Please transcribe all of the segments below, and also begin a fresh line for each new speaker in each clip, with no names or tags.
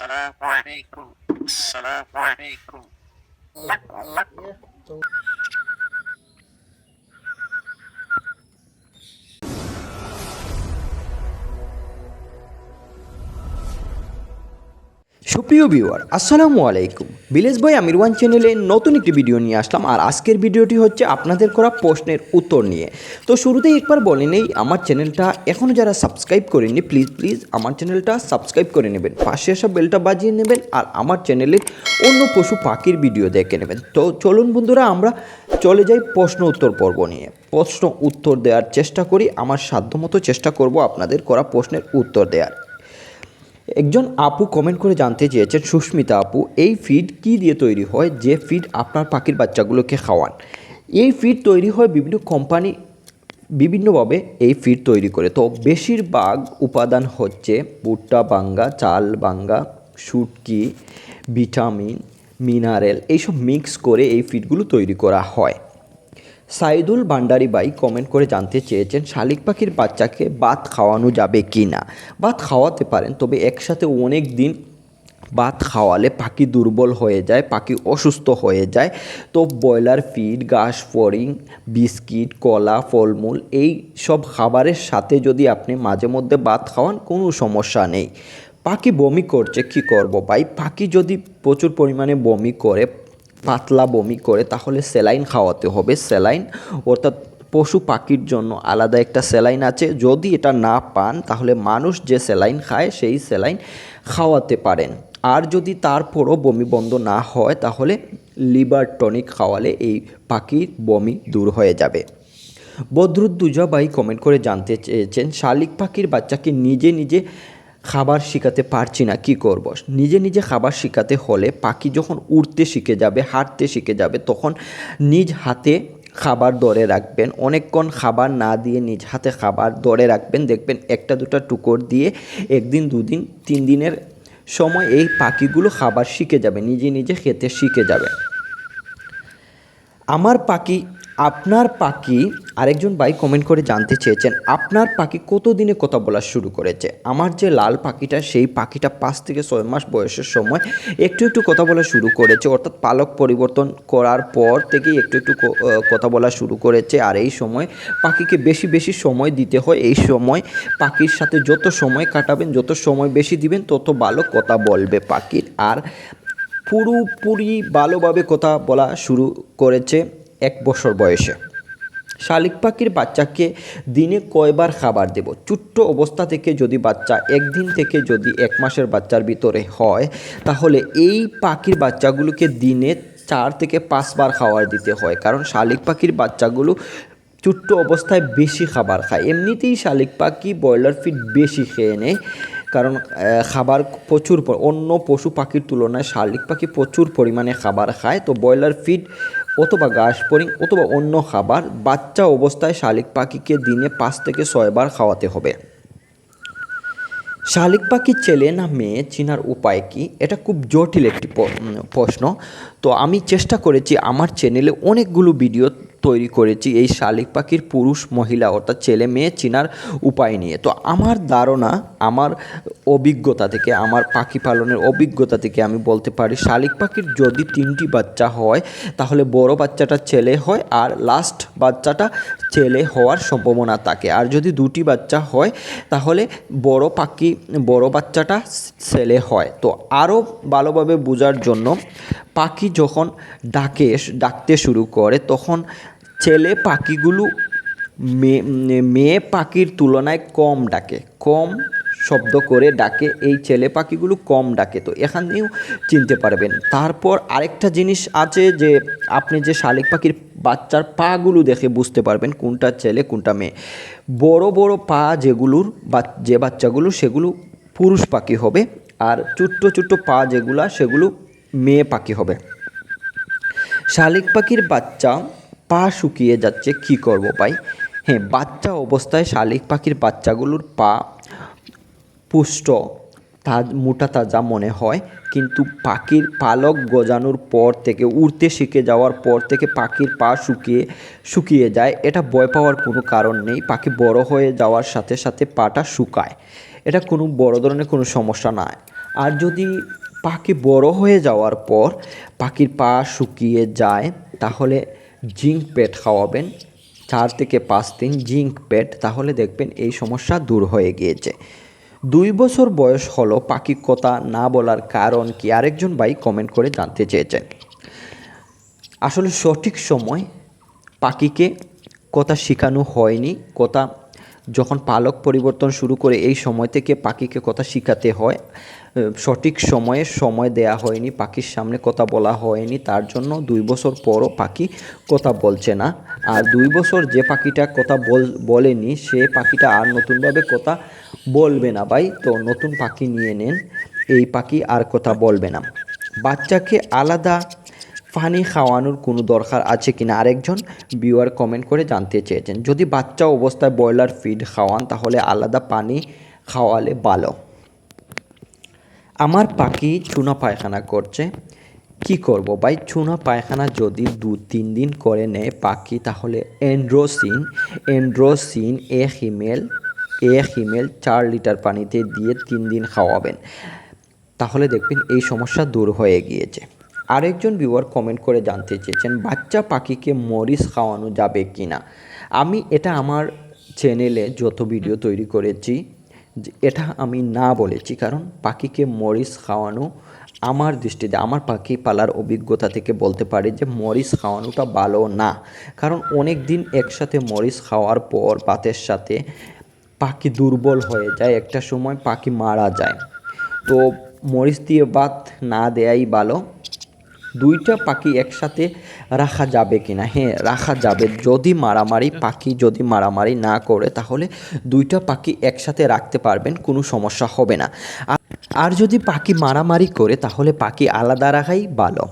Assalamu alaikum. Assalamu alaikum.
সুপ্রিয় viewer, আসসালামু আলাইকুম। ভিলেজ বয় আমির ওয়ান চ্যানেলে নতুন একটি ভিডিও নিয়ে আসলাম, আর আজকের ভিডিওটি হচ্ছে আপনাদের করা প্রশ্নের উত্তর নিয়ে। তো শুরুতেই একবার বলে নেই, আমার চ্যানেলটা এখনও যারা সাবস্ক্রাইব করেনি প্লিজ প্লিজ আমার চ্যানেলটা সাবস্ক্রাইব করে নেবেন, পাশে আসা বেলটা বাজিয়ে নেবেন, আর আমার চ্যানেলের অন্য পশু পাখির ভিডিও দেখে নেবেন। তো চলুন বন্ধুরা, আমরা চলে যাই প্রশ্ন উত্তর পর্ব নিয়ে। প্রশ্ন উত্তর দেওয়ার চেষ্টা করি, আমার সাধ্যমতো চেষ্টা করব আপনাদের করা প্রশ্নের উত্তর দেওয়ার। একজন আপু কমেন্ট করে জানতে চেয়েছেন, সুস্মিতা আপু, এই ফিড কি দিয়ে তৈরি হয়? যে ফিড আপনার পাখির বাচ্চাগুলোকে খাওয়ান। এই ফিড তৈরি হয় বিভিন্ন কোম্পানি বিভিন্নভাবে এই ফিড তৈরি করে। তো বেশিরভাগ উপাদান হচ্ছে ভুট্টা, বাঙ্গা, চাল, বাঙ্গা, শুটকি, ভিটামিন, মিনারেল, এইসব মিক্স করে এই ফিডগুলো তৈরি করা হয়। সাইদুল ভান্ডারি বাই কমেন্ট করে জানতে চেয়েছেন, শালিক পাখির বাচ্চাকে ভাত খাওয়ানো যাবে কি না ভাত খাওয়াতে পারেন, তবে একসাথে অনেক দিন ভাত খাওয়ালে পাখি দুর্বল হয়ে যায়, পাখি অসুস্থ হয়ে যায়। তো ব্রয়লার ফিড, ঘাস, ফড়িং, বিস্কিট, কলা, ফলমূল, এই সব খাবারের সাথে যদি আপনি মাঝে মধ্যে ভাত খাওয়ান, কোনো সমস্যা নেই। পাখি বমি করছে, কি করব ভাই? পাখি যদি প্রচুর পরিমাণে বমি করে পাতলা বমি করে, তাহলে স্যালাইন খাওয়াতে হবে। স্যালাইন অর্থাৎ পশু পাখির জন্য আলাদা একটা স্যালাইন আছে। যদি এটা না পান, তাহলে মানুষ যে স্যালাইন খায়, সেই স্যালাইন খাওয়াতে পারেন। আর যদি তারপরও বমি বন্ধ না হয়, তাহলে লিভার টনিক খাওয়ালে এই পাখির বমি দূর হয়ে যাবে। বদরুদ্দুজা ভাই কমেন্ট করে জানতে চেয়েছেন, শালিক পাখির বাচ্চাকে নিজে নিজে খাবার শেখাতে পারছি না, কি করব? নিজে নিজে খাবার শেখাতে হলে পাখি যখন উড়তে শিখে যাবে, হাঁটতে শিখে যাবে, তখন নিজ হাতে খাবার দরে রাখবেন। অনেকক্ষণ খাবার না দিয়ে নিজ হাতে খাবার দরে রাখবেন। দেখবেন একটা, দুটা টুকর দিয়ে একদিন, দুদিন, তিন দিনের সময় এই পাখিগুলো খাবার শিখে যাবে, নিজে নিজে খেতে শিখে যাবে। আমার পাখি, আপনার পাখি আরেকজন ভাই কমেন্ট করে জানতে চেয়েছেন, আপনার পাখি কত দিনে কথা বলা শুরু করেছে? আমার যে লাল পাখিটা, সেই পাখিটা পাঁচ থেকে ছয় মাস বয়সের সময় একটু একটু কথা বলা শুরু করেছে। অর্থাৎ পালক পরিবর্তন করার পর থেকেই একটু একটু কথা বলা শুরু করেছে। আর এই সময় পাখিকে বেশি বেশি সময় দিতে হয়। এই সময় পাখির সাথে যত সময় কাটাবেন, যত সময় বেশি দিবেন, তত ভালো কথা বলবে পাখির আর পুরোপুরি ভালোভাবে কথা বলা শুরু করেছে এক বছর বয়সে। শালিক পাখির বাচ্চাকে দিনে কয়বার খাবার দেব? ছোট্ট অবস্থা থেকে যদি বাচ্চা একদিন থেকে যদি এক মাসের বাচ্চার ভিতরে হয়, তাহলে এই পাখির বাচ্চাগুলোকে দিনে চার থেকে পাঁচবার খাবার দিতে হয়। কারণ শালিক পাখির বাচ্চাগুলো ছোট্ট অবস্থায় বেশি খাবার খায়। এমনিতেই শালিক পাখি ব্রয়লার ফিড বেশি খেয়ে নেয়। কারণ খাবার প্রচুর অন্য পশু পাখির তুলনায় শালিক পাখি প্রচুর পরিমাণে খাবার খায়। তো ব্রয়লার ফিড অথবা ঘাস পরিং অথবা অন্য খাবার বাচ্চা অবস্থায় শালিক পাখিকে দিনে পাঁচ থেকে ছয়বার খাওয়াতে হবে। শালিক পাখি ছেলে না মেয়ে চিনার উপায় কি? এটা খুব জটিল একটি প্রশ্ন। তো আমি চেষ্টা করেছি আমার চ্যানেলে অনেকগুলো ভিডিও তৈরি করেছি এই শালিক পাখির পুরুষ মহিলা অর্থাৎ ছেলে মেয়ে চেনার উপায় নিয়ে। তো আমার ধারণা, আমার অভিজ্ঞতা থেকে, আমার পাখি পালনের অভিজ্ঞতা থেকে আমি বলতে পারি, শালিক পাখির যদি তিনটি বাচ্চা হয়, তাহলে বড় বাচ্চাটা ছেলে হয় আর লাস্ট বাচ্চাটা ছেলে হওয়ার সম্ভাবনা থাকে। আর যদি দুটি বাচ্চা হয়, তাহলে বড় পাখি, বড় বাচ্চাটা ছেলে হয়। তো আরও ভালোভাবে বোঝার জন্য পাখি যখন ডাকে, ডাকতে শুরু করে, তখন ছেলে পাখিগুলো মেয়ে মেয়ে পাখির তুলনায় কম ডাকে, কম শব্দ করে ডাকে, এই ছেলে পাখিগুলো কম ডাকে। তো এখানেও চিনতে পারবেন। তারপর আরেকটা জিনিস আছে যে, আপনি যে শালিক পাখির বাচ্চার পাগুলো দেখে বুঝতে পারবেন কোনটা ছেলে, কোনটা মেয়ে। বড় বড় পা যেগুলোর যে বাচ্চাগুলো, সেগুলো পুরুষ পাখি হবে, আর ছোট্ট ছোট্ট পা যেগুলো, সেগুলো মেয়ে পাখি হবে। শালিক পাখির বাচ্চা পা শুকিয়ে যাচ্ছে, কি করব ভাই? হ্যাঁ বাচ্চা অবস্থায় শালিক পাখির বাচ্চাগুলোর পা পুষ্ট, তাজ, মোটা তাজা মনে হয়। কিন্তু পাখির পালক গজানোর পর থেকে, উড়তে শিখে যাওয়ার পর থেকে পাখির পা শুকিয়ে শুকিয়ে যায়। এটা ভয় পাওয়ার কোনো কারণ নেই। পাখি বড় হয়ে যাওয়ার সাথে সাথে পাটা শুকায়। এটা কোনো বড় ধরনের কোনো সমস্যা নয়। আর যদি পাখি বড় হয়ে যাওয়ার পর পাখির পা শুকিয়ে যায়, তাহলে জিঙ্ক পেট খাওয়াবেন। চার থেকে পাঁচ দিন জিঙ্ক পেট, তাহলে দেখবেন এই সমস্যা দূর হয়ে গিয়েছে। দুই বছর বয়স হলো পাখি কথা না বলার কারণ কি আরেকজন ভাই কমেন্ট করে জানতে চেয়েছেন। আসলে সঠিক সময় পাখিকে কথা শেখানো হয়নি, কথা যখন পালক পরিবর্তন শুরু করে এই সময় থেকে পাখিকে কথা শেখাতে হয়, সঠিক সময়ে সময় দেয়া হয়নি, পাখির সামনে কথা বলা হয়নি, তার জন্য দুই বছর পরও পাখি কথা বলছে না। আর দুই বছর যে পাখিটা কথা বল, বলেনি, সে পাখিটা আর নতুনভাবে কথা বলবে না। ভাই, তো নতুন পাখি নিয়ে নেন, এই পাখি আর কথা বলবে না। বাচ্চাকে আলাদা পানি খাওয়ানোর কোনো দরকার আছে কিনা? আরেকজন ভিউয়ার কমেন্ট করে জানতে চেয়েছেন, যদি বাচ্চা অবস্থায় ব্রয়লার ফিড খাওয়ান, তাহলে আলাদা পানি খাওয়ালে ভালো। আমার পাখি চুনা পায়খানা করছে, কি করব ভাই? চুনা পায়খানা যদি দু তিন দিন করে নেয় পাখি, তাহলে এন্ড্রোসিন এন্ড্রোসিন এ হিমেল এ হিমেল চার লিটার পানিতে দিয়ে তিন দিন খাওয়াবেন। তাহলে দেখবেন এই সমস্যা দূর হয়ে গিয়েছে। আরেকজন ভিউয়ার কমেন্ট করে জানতে চেয়েছেন, বাচ্চা পাখিকে মরিচ খাওয়ানো যাবে কি না আমি এটা আমার চ্যানেলে যত ভিডিও তৈরি করেছি এটা আমি না বলেছি, কারণ পাখিকে মরিচ খাওয়ানো আমার দৃষ্টিতে, আমার পাখি পালার অভিজ্ঞতা থেকে বলতে পারি যে মরিচ খাওয়ানোটা ভালো না। কারণ অনেক দিন একসাথে মরিচ খাওয়ার পর ভাতের সাথে পাখি দুর্বল হয়ে যায়, একটা সময় পাখি মারা যায়। তো মরিচ দিয়ে ভাত না দেয়াই ভালো। দুইটা পাখি একসাথে রাখা যাবে কিনা? হ্যাঁ রাখা যাবে। যদি মারামারি পাখি যদি মারামারি না করে তাহলে দুইটা পাখি একসাথে রাখতে পারবেন কোনো সমস্যা হবে না। আর- আর যদি পাখি মারামারি করে তাহলে পাখি আলাদা রাখাই ভালো।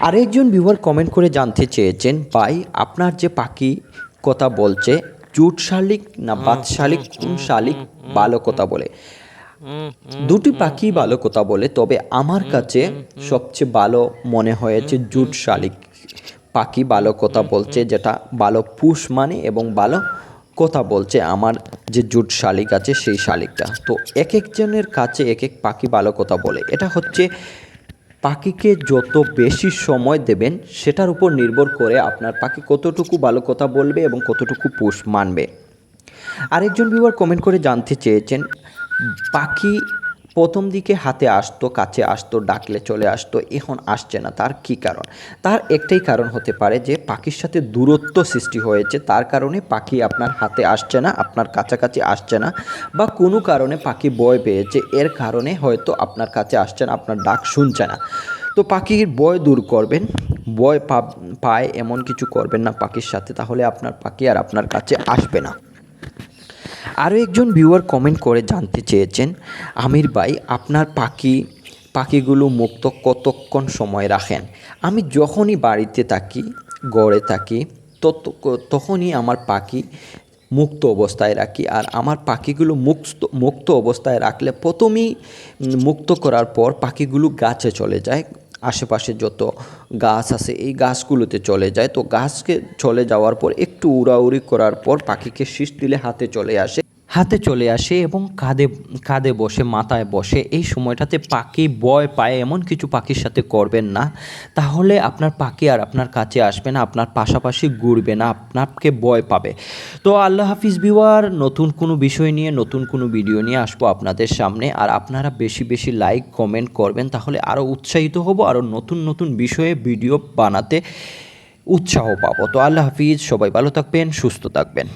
আরেকজন ভিউয়ার কমেন্ট করে জানতে চেয়েছেন ভাই আপনার যে পাখি কথা বলছে জুট শালিক না বাদ শালিক কোন শালিক ভালো কথা বলে। দুটি পাখি ভালো কথা বলে, তবে আমার কাছে সবচেয়ে ভালো মনে হয়েছে জুট শালিক। পাখি ভালো কথা বলছে যেটা ভালো পুষ মানে এবং ভালো কথা বলছে আমার যে জুট শালিক আছে সেই শালিকটা। তো এক একজনের কাছে এক এক পাখি ভালো কথা বলে। এটা হচ্ছে পাখিকে যত বেশি সময় দেবেন সেটার উপর নির্ভর করে আপনার পাখি কতটুকু ভালো কথা বলবে এবং কতটুকু পুষ মানবে। আরেকজন ভিউয়ার কমেন্ট করে জানতে চেয়েছেন পাখি প্রথম দিকে হাতে আসতো, কাছে আসতো, ডাকলে চলে আসতো, এখন আসছে না। তার কি কারণ? তার একটাই কারণ হতে পারে যে পাখির সাথে দূরত্ব সৃষ্টি হয়েছে। তার কারণে পাখি আপনার হাতে আসছে না, আপনার কাছাকাছি আসছে না বা কোনো কারণে পাখি ভয় পেয়েছে। এর কারণে হয়তো আপনার কাছে আসছে না, আপনার ডাক শুনছে না। তো পাখির ভয় দূর করবেন পা- পায় এমন কিছু করবেন না পাখির সাথে, তাহলে আপনার পাখি আর আপনার কাছে আসবে না। আরও একজন ভিউয়ার কমেন্ট করে জানতে চেয়েছেন, আমির ভাই, আপনার পাখি, পাখিগুলো মুক্ত কতক্ষণ সময় রাখেন? আমি যখনই বাড়িতে থাকি, গড়ে থাকি, তত, তখনই আমার পাখি মুক্ত অবস্থায় রাখি। আর আমার পাখিগুলো মুক্ত মুক্ত অবস্থায় রাখলে প্রথমেই মুক্ত করার পর পাখিগুলো গাছে চলে যায়। আশেপাশে যত গাছ আছে, এই গাছগুলোতে চলে যায়। তো গাছকে চলে যাওয়ার পর, একটু উড়াউড়ি করার পর পাখিকে শীষ দিলে হাতে চলে আসে। হাতে চলে আসে এবং কাঁধে কাঁধে বসে, মাথায় বসে, এই সময়টাতে পাখি বয় পায়, এমন কিছু পাখির সাথে করবেন না। তাহলে আপনার পাখি আর আপনার কাছে আসবে না, আপনার পাশাপাশি ঘুরবে না, আপনাকে ভয় পাবে। তো আল্লাহ হাফিজ বিওয়ার নতুন কোনো বিষয় নিয়ে, নতুন কোনো ভিডিও নিয়ে আসব আপনাদের সামনে। আর আপনারা বেশি বেশি লাইক, কমেন্ট করবেন, তাহলে আরও উৎসাহিত হব আরও নতুন নতুন বিষয়ে ভিডিও বানাতে উৎসাহ পাবো। তো আল্লাহ হাফিজ, সবাই ভালো থাকবেন, সুস্থ থাকবেন।